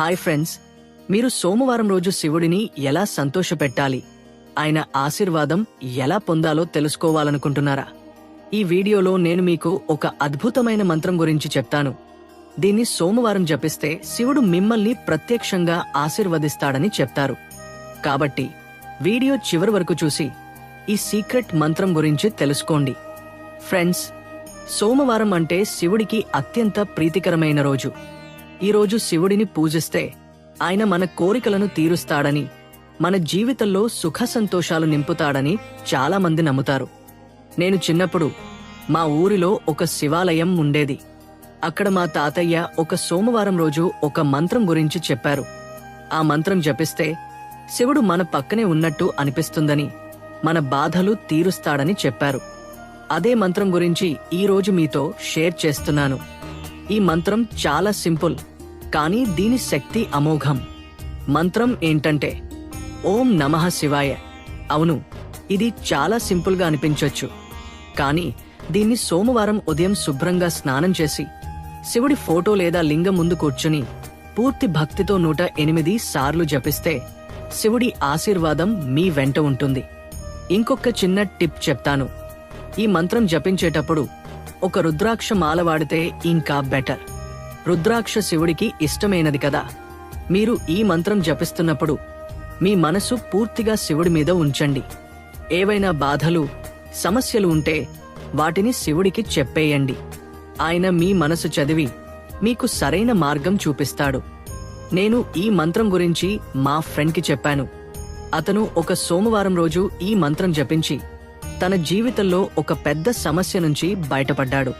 Hi friends మీరు సోమవారం రోజు శివుడిని ఎలా సంతోషపెట్టాలి? ఆయన ఆశీర్వాదం ఎలా పొందాలో తెలుసుకోవాలనుకుంటున్నారా? ఈ వీడియోలో నేను మీకు ఒక అద్భుతమైన మంత్రం గురించి చెప్తాను. దీన్ని సోమవారం జపిస్తే శివుడు మిమ్మల్ని ప్రత్యక్షంగా ఆశీర్వదిస్తాడని చెప్తారు. కాబట్టి వీడియో చివరి వరకు చూసి ఈ సీక్రెట్ మంత్రం గురించి తెలుసుకోండి. ఫ్రెండ్స్ సోమవారం అంటే శివుడికి అత్యంత ప్రీతికరమైన రోజు. ఈ రోజు శివుడిని పూజిస్తే ఆయన మన కోరికలను తీరుస్తాడని మన జీవితంలో సుఖ సంతోషాలు నింపుతాడని చాలామంది నమ్ముతారు. నేను చిన్నప్పుడు మా ఊరిలో ఒక శివాలయం ఉండేది. అక్కడ మా తాతయ్య ఒక సోమవారం రోజు ఒక మంత్రం గురించి చెప్పారు. ఆ మంత్రం జపిస్తే శివుడు మన పక్కనే ఉన్నట్టు అనిపిస్తుందని మన బాధలు తీరుస్తాడని చెప్పారు. అదే మంత్రం గురించి ఈరోజు మీతో షేర్ చేస్తున్నాను. ఈ మంత్రం చాలా సింపుల్. కానీ దీని శక్తి అమోఘం. మంత్రం ఏంటంటే ఓం నమః శివాయ. అవును ఇది చాలా సింపుల్గా అనిపించొచ్చు. కానీ దీన్ని సోమవారం ఉదయం శుభ్రంగా స్నానం చేసి శివుడి ఫోటో లేదా లింగం ముందు కూర్చుని పూర్తి భక్తితో నూట ఎనిమిది సార్లు జపిస్తే శివుడి ఆశీర్వాదం మీ వెంట ఉంటుంది. ఇంకొక చిన్న టిప్ చెప్తాను. ఈ మంత్రం జపించేటప్పుడు ఒక రుద్రాక్ష మాల వాడితే ఇంకా బెటర్. రుద్రాక్ష శివుడికి ఇష్టమైనది కదా. మీరు ఈ మంత్రం జపిస్తున్నప్పుడు మీ మనసు పూర్తిగా శివుడి మీద ఉంచండి. ఏవైనా బాధలు సమస్యలు ఉంటే వాటిని శివుడికి చెప్పేయండి. ఆయన మీ మనసు చదివి మీకు సరైన మార్గం చూపిస్తాడు. నేను ఈ మంత్రం గురించి మా ఫ్రెండ్కి చెప్పాను. అతను ఒక సోమవారం రోజు ఈ మంత్రం జపించి తన జీవితంలో ఒక పెద్ద సమస్య నుంచి బయటపడ్డాడు.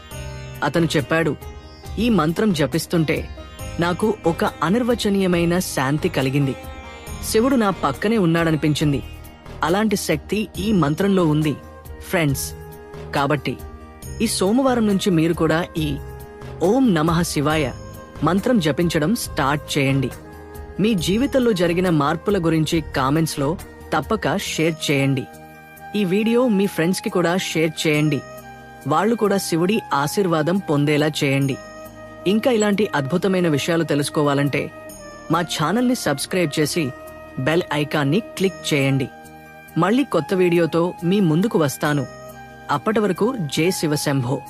అతను చెప్పాడు ఈ మంత్రం జపిస్తుంటే నాకు ఒక అనిర్వచనీయమైన శాంతి కలిగింది. శివుడు నా పక్కనే ఉన్నాడనిపించింది. అలాంటి శక్తి ఈ మంత్రంలో ఉంది ఫ్రెండ్స్. కాబట్టి ఈ సోమవారం నుంచి మీరు కూడా ఈ ఓం నమః శివాయ మంత్రం జపించడం స్టార్ట్ చేయండి. మీ జీవితంలో జరిగిన మార్పుల గురించి కామెంట్స్లో తప్పక షేర్ చేయండి. ఈ వీడియో మీ ఫ్రెండ్స్కి కూడా షేర్ చేయండి. వాళ్ళు కూడా శివుడి ఆశీర్వాదం పొందేలా చేయండి. ఇంకా ఇలాంటి అద్భుతమైన విషయాలు తెలుసుకోవాలంటే మా ఛానల్ని సబ్స్క్రైబ్ చేసి బెల్ ఐకాన్ని క్లిక్ చేయండి. మళ్ళీ కొత్త వీడియోతో మీ ముందుకు వస్తాను. అప్పటి వరకు జై శివశంభో.